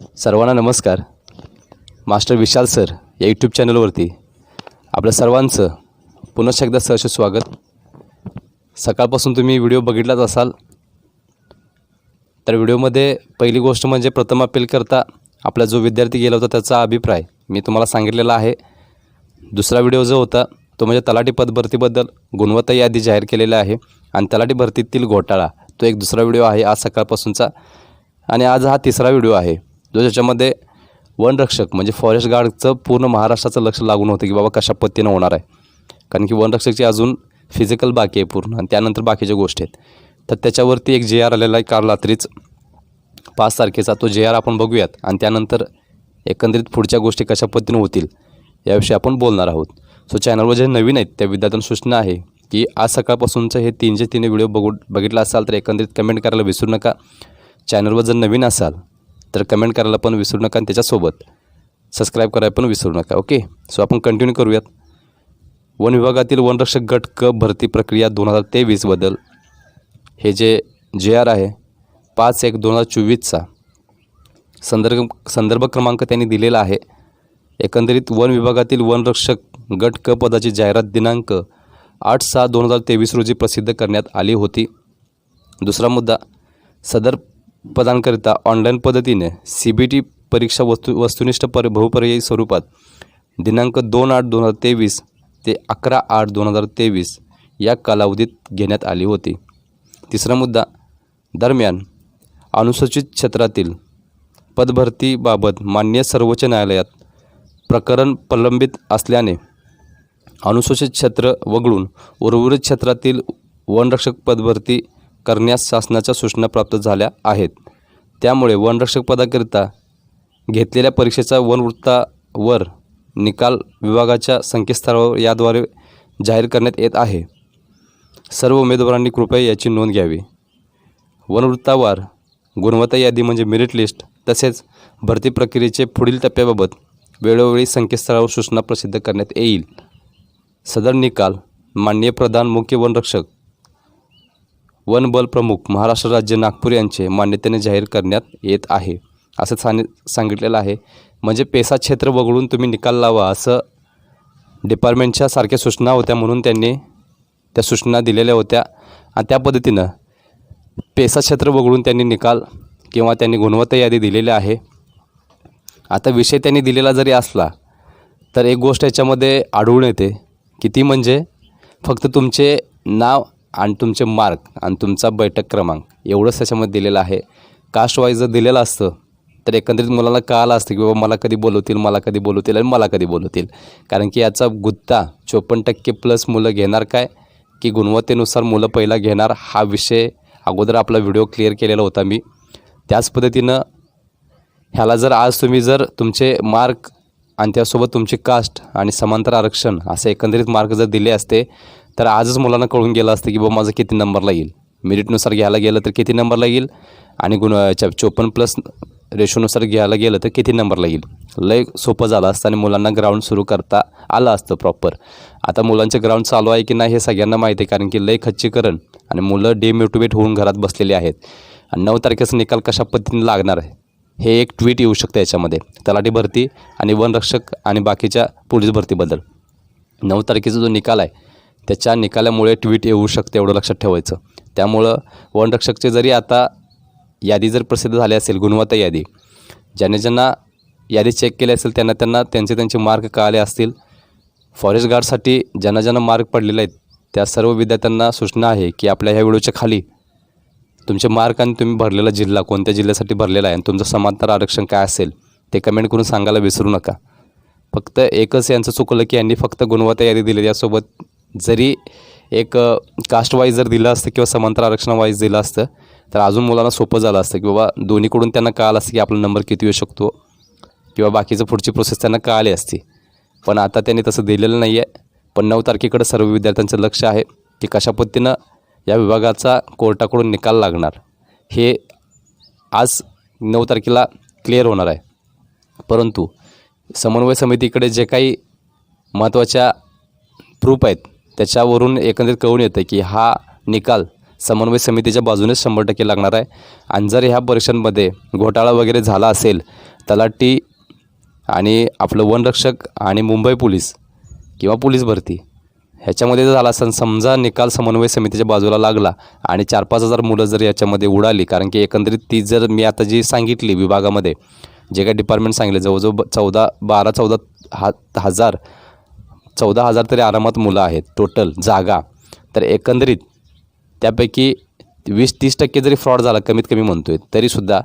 सर्वांना नमस्कार. Master Vishal sir या यूट्यूब चॅनलवरती आपल्या सर्वांचं पुनश्च एकदा सहर्ष स्वागत. सकाळपासून तुम्ही व्हिडिओ बघितलाच असाल. तर व्हिडिओमध्ये पहिली गोष्ट म्हणजे प्रथम अपील करता आपला जो विद्यार्थी गेला होता त्याचा अभिप्राय मी तुम्हाला सांगितलेला आहे. दुसरा व्हिडिओ जो होता तो म्हणजे तलाठी पद भरतीबद्दल गुणवत्ता यादी जाहीर केलेला आहे आणि तलाठी भरतीतील घोटाळा तो एक दुसरा व्हिडिओ आहे आज सकाळपासूनचा. आणि आज हा तिसरा व्हिडिओ आहे. जो ज्याच्यामध्ये वनरक्षक म्हणजे फॉरेस्ट गार्डचं पूर्ण महाराष्ट्राचं लक्ष लागून होतं की बाबा कशा पद्धतीनं होणार आहे. कारण की वनरक्षकची अजून फिजिकल बाकी आहे पूर्ण आणि त्यानंतर बाकीच्या गोष्टी आहेत. तर त्याच्यावरती एक जे आर आलेला आहे काल रात्रीच पाच तारखेचा. तो जे आर आपण बघूयात आणि त्यानंतर एकंदरीत पुढच्या गोष्टी कशा पद्धतीने होतील याविषयी आपण बोलणार आहोत. सो चॅनलवर जे नवीन आहेत त्या विद्यार्थ्यांना सूचना आहे की आज सकाळपासूनचं हे तीनशे तीन व्हिडिओ बघू बघितला असाल तर एकंदरीत कमेंट करायला विसरू नका. चॅनलवर जर नवीन असाल तर कमेंट करायला पण विसरू नका आणि त्याच्यासोबत सबस्क्राईब करायला पण विसरू नका ओके सो आपण कंटिन्यू करूयात. वन विभागातील वनरक्षक गट क भरती प्रक्रिया दोन हजार तेवीसबद्दल हे जे जे आर आहे पाच एक दोन हजार चोवीसचा संदर्भ संदर्भ क्रमांक त्यांनी दिलेला आहे. एकंदरीत वन विभागातील वनरक्षक गट क पदाची जाहिरात दिनांक आठ सहा दोन हजार तेवीस रोजी प्रसिद्ध करण्यात आली होती. दुसरा मुद्दा सदर पदांकरिता ऑनलाईन पद्धतीने सी बी टी परीक्षा वस्तू वस्तुनिष्ठ पर बहुपर्यायी स्वरूपात दिनांक दोन आठ दोन हजार तेवीस ते अकरा आठ दोन हजार तेवीस या कालावधीत घेण्यात आली होती. तिसरा मुद्दा दरम्यान अनुसूचित क्षेत्रातील पदभरतीबाबत मान्य सर्वोच्च न्यायालयात प्रकरण प्रलंबित असल्याने अनुसूचित क्षेत्र वगळून उर्वरित क्षेत्रातील वनरक्षक पदभरती करण्यास शासनाच्या सूचना प्राप्त झाल्या आहेत. त्यामुळे वनरक्षक पदाकरिता घेतलेल्या परीक्षेचा वनवृत्तावर निकाल विभागाच्या संकेतस्थळावर याद्वारे जाहीर करण्यात येत आहे. सर्व उमेदवारांनी कृपया याची नोंद घ्यावी. वनवृत्तावार गुणवत्ता यादी म्हणजे मेरिट लिस्ट तसेच भरती प्रक्रियेचे पुढील टप्प्याबाबत वेळोवेळी संकेतस्थळावर सूचना प्रसिद्ध करण्यात येईल. सदर निकाल माननीय प्रधान मुख्य वनरक्षक वन बल प्रमुख महाराष्ट्र राज्य नागपूर यांचे मान्यतेने जाहीर करण्यात येत आहे. असं सांग सांगितलेलं आहे. म्हणजे पेसा क्षेत्र वगळून तुम्ही निकाल लावा असं डिपार्टमेंटच्या सारख्या सूचना होत्या म्हणून त्यांनी त्या सूचना दिलेल्या होत्या. आणि त्या पद्धतीनं पेसा क्षेत्र वगळून त्यांनी निकाल किंवा त्यांनी गुणवत्ता यादी दिलेली आहे. आता विषय त्यांनी दिलेला जरी असला तर एक गोष्ट याच्यामध्ये आढळून येते की ती म्हणजे फक्त तुमचे नाव आणि तुमचे मार्क आणि तुमचा बैठक क्रमांक एवढंच त्याच्यामध्ये दिलेलं आहे. कास्ट वाईज जर दिलेलं असतं तर एकंदरीत मुलाला कळालं असतं की बाबा मला कधी बोलवतील मला कधी बोलवतील आणि मला कधी बोलवतील. कारण की याचा गुत्ता चोपन्न टक्के प्लस मुलं घेणार काय? की गुणवत्तेनुसार मुलं पहिला घेणार हा विषय अगोदर आपला व्हिडिओ क्लिअर केलेला होता मी. त्याच पद्धतीनं ह्याला जर आज तुम्ही जर तुमचे मार्क आणि त्यासोबत तुमची कास्ट आणि समांतर आरक्षण असे एकंदरीत मार्क जर दिले असते तर आजच मुलांना कळून गेलं असतं की बाबा माझं किती नंबरला येईल? मेरिटनुसार घ्यायला गेलं तर किती नंबरला येईल? आणि गुण चोपन्न प्लस रेशोनुसार घ्यायला गेलं तर किती नंबरला येईल? लय सोपं झालं असतं आणि मुलांना ग्राउंड सुरू करता आलं असतं प्रॉपर. आता मुलांचं ग्राउंड चालू आहे की नाही हे सगळ्यांना माहिती आहे कारण की लय खच्चीकरण आणि मुलं डिमोटिवेट होऊन घरात बसलेली आहेत. आणि नऊ तारखेचा निकाल कशा पद्धतीने लागणार आहे? हे एक ट्विट येऊ शकतं याच्यामध्ये. तलाठी भरती आणि वनरक्षक आणि बाकीच्या पोलीस भरतीबद्दल. नऊ तारखेचा जो निकाल आहे त्याच्या निकालामुळे ट्विट येऊ शकते एवढं लक्षात ठेवायचं. त्यामुळं वनरक्षकचे जरी आता यादी जर प्रसिद्ध झाली असेल गुणवत्ता यादी ज्यांनी ज्यांना यादी चेक केली असेल त्यांना त्यांना त्यांचे त्यांचे मार्क कळाले असतील. फॉरेस्ट गार्डसाठी ज्यांना ज्यांना मार्क पडलेले आहेत त्या सर्व विद्यार्थ्यांना सूचना आहे की आपल्या ह्या व्हिडिओच्या खाली तुमचे मार्क आणि तुम्ही भरलेला जिल्हा कोणत्या जिल्ह्यासाठी भरलेला आहे आणि तुमचं समांतर आरक्षण काय असेल ते कमेंट करून सांगायला विसरू नका. फक्त एकच यांचं चुकलं की यांनी फक्त गुणवत्ता यादी दिली यासोबत जरी एक कास्टवाईज जर दिलं असतं किंवा समांतर आरक्षणवाईज दिलं असतं तर अजून मुलांना सोपं झालं असतं की बाबा दोन्हीकडून त्यांना कळालं असतं की आपला नंबर किती येऊ शकतो किंवा बाकीचं पुढची प्रोसेस त्यांना कळाली असती. पण आता त्यांनी तसं दिलेलं नाही आहे पण नऊ तारखेकडे सर्व विद्यार्थ्यांचं लक्ष आहे की कशा पद्धतीनं या विभागाचा कोर्टाकडून निकाल लागणार. हे आज नऊ तारखेला क्लिअर होणार आहे. परंतु समन्वय समितीकडे जे काही महत्त्वाच्या प्रूफ आहेत त्याच्यावरून एकंदरीत कळून येतं की हा निकाल समन्वय समितीच्या बाजूनेच शंभर टक्के लागणार आहे. आणि जर ह्या परीक्षांमध्ये घोटाळा वगैरे झाला असेल तलाठी आणि आपलं वनरक्षक आणि मुंबई पोलीस किंवा पोलीस भरती ह्याच्यामध्ये जर झाला असं समजा निकाल समन्वय समितीच्या बाजूला लागला आणि चार पाच हजार मुलं जर याच्यामध्ये उडाली कारण की एकंदरीत ती जर मी आता जी सांगितली विभागामध्ये जे काही डिपार्टमेंट सांगितले जवळजवळ चौदा बारा चौदा हा हजार चौदा हजार तरी आरामात मुलं आहेत टोटल जागा. तर एकंदरीत त्यापैकी वीस तीस टक्के जरी फ्रॉड झाला कमीत कमी म्हणतो आहे तरीसुद्धा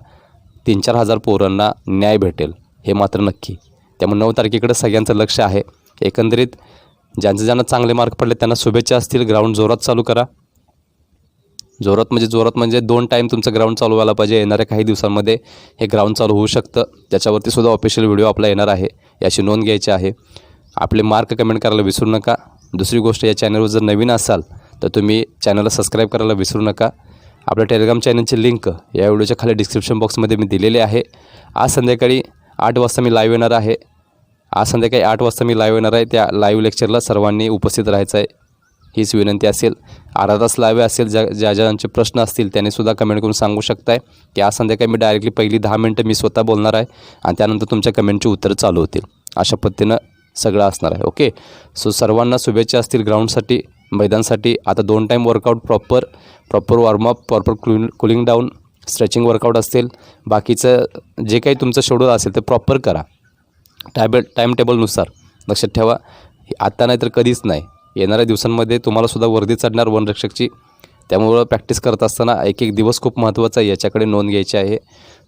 तीन चार हजार पोरांना न्याय भेटेल हे मात्र नक्की. त्यामुळे नऊ तारखेकडे सगळ्यांचं लक्ष आहे. एकंदरीत ज्यांचे ज्यांना चांगले मार्क पडले त्यांना शुभेच्छा असतील. ग्राउंड जोरात चालू करा. जोरात म्हणजे जोरात म्हणजे दोन टाईम तुमचं ग्राउंड चालू व्हायला पाहिजे. येणाऱ्या काही दिवसांमध्ये हे ग्राउंड चालू होऊ शकतं. त्याच्यावरती सुद्धा ऑफिशियल व्हिडिओ आपला येणार आहे. याची नोंद घ्यायची आहे. आपले मार्क कमेंट करायला विसरू नका. दुसरी गोष्ट या चॅनलवर जर नवीन असाल तर तुम्ही चॅनलला सबस्क्राईब करायला विसरू नका. आपल्या टेलिग्राम चॅनलची लिंक या व्हिडिओच्या खाली डिस्क्रिप्शन बॉक्समध्ये मी दिलेली आहे. आज संध्याकाळी आठ वाजता मी लाईव्ह येणार आहे. आज संध्याकाळी आठ वाजता मी लाईव्ह येणार आहे. त्या लाईव्ह लेक्चरला सर्वांनी उपस्थित राहायचं आहे. हीच विनंती असेल. अर्धा तास लाईव्ह असेल. ज्या ज्या ज्यांचे प्रश्न असतील त्यांनीसुद्धा कमेंट करून सांगू शकताय. की आज संध्याकाळी मी डायरेक्टली पहिली दहा मिनटं मी स्वतः बोलणार आहे. आणि त्यानंतर तुमच्या कमेंटची उत्तरं चालू होतील. अशा पद्धतीनं सगळं असणार आहे. ओके सो सर्वांना शुभेच्छा असतील ग्राउंडसाठी मैदानसाठी. आता दोन time workout proper proper warm up proper cooling cooling down stretching workout असतील. बाकीचं जे काही तुमचं शेड्यूल असेल ते प्रॉपर करा. टायबल टाईम टेबलनुसार लक्षात ठेवा. हे आता नाही तर कधीच नाही. येणाऱ्या दिवसांमध्ये तुम्हालासुद्धा वर्दी चढणार वनरक्षकची. त्यामुळं प्रॅक्टिस करत असताना एक एक दिवस खूप महत्त्वाचा आहे. याच्याकडे नोंद घ्यायची आहे.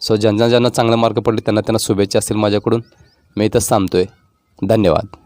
सो ज्यांना ज्यांना चांगले मार्क पडले त्यांना त्यांना शुभेच्छा असतील माझ्याकडून. मी इथंच थांबतो आहे धन्यवाद.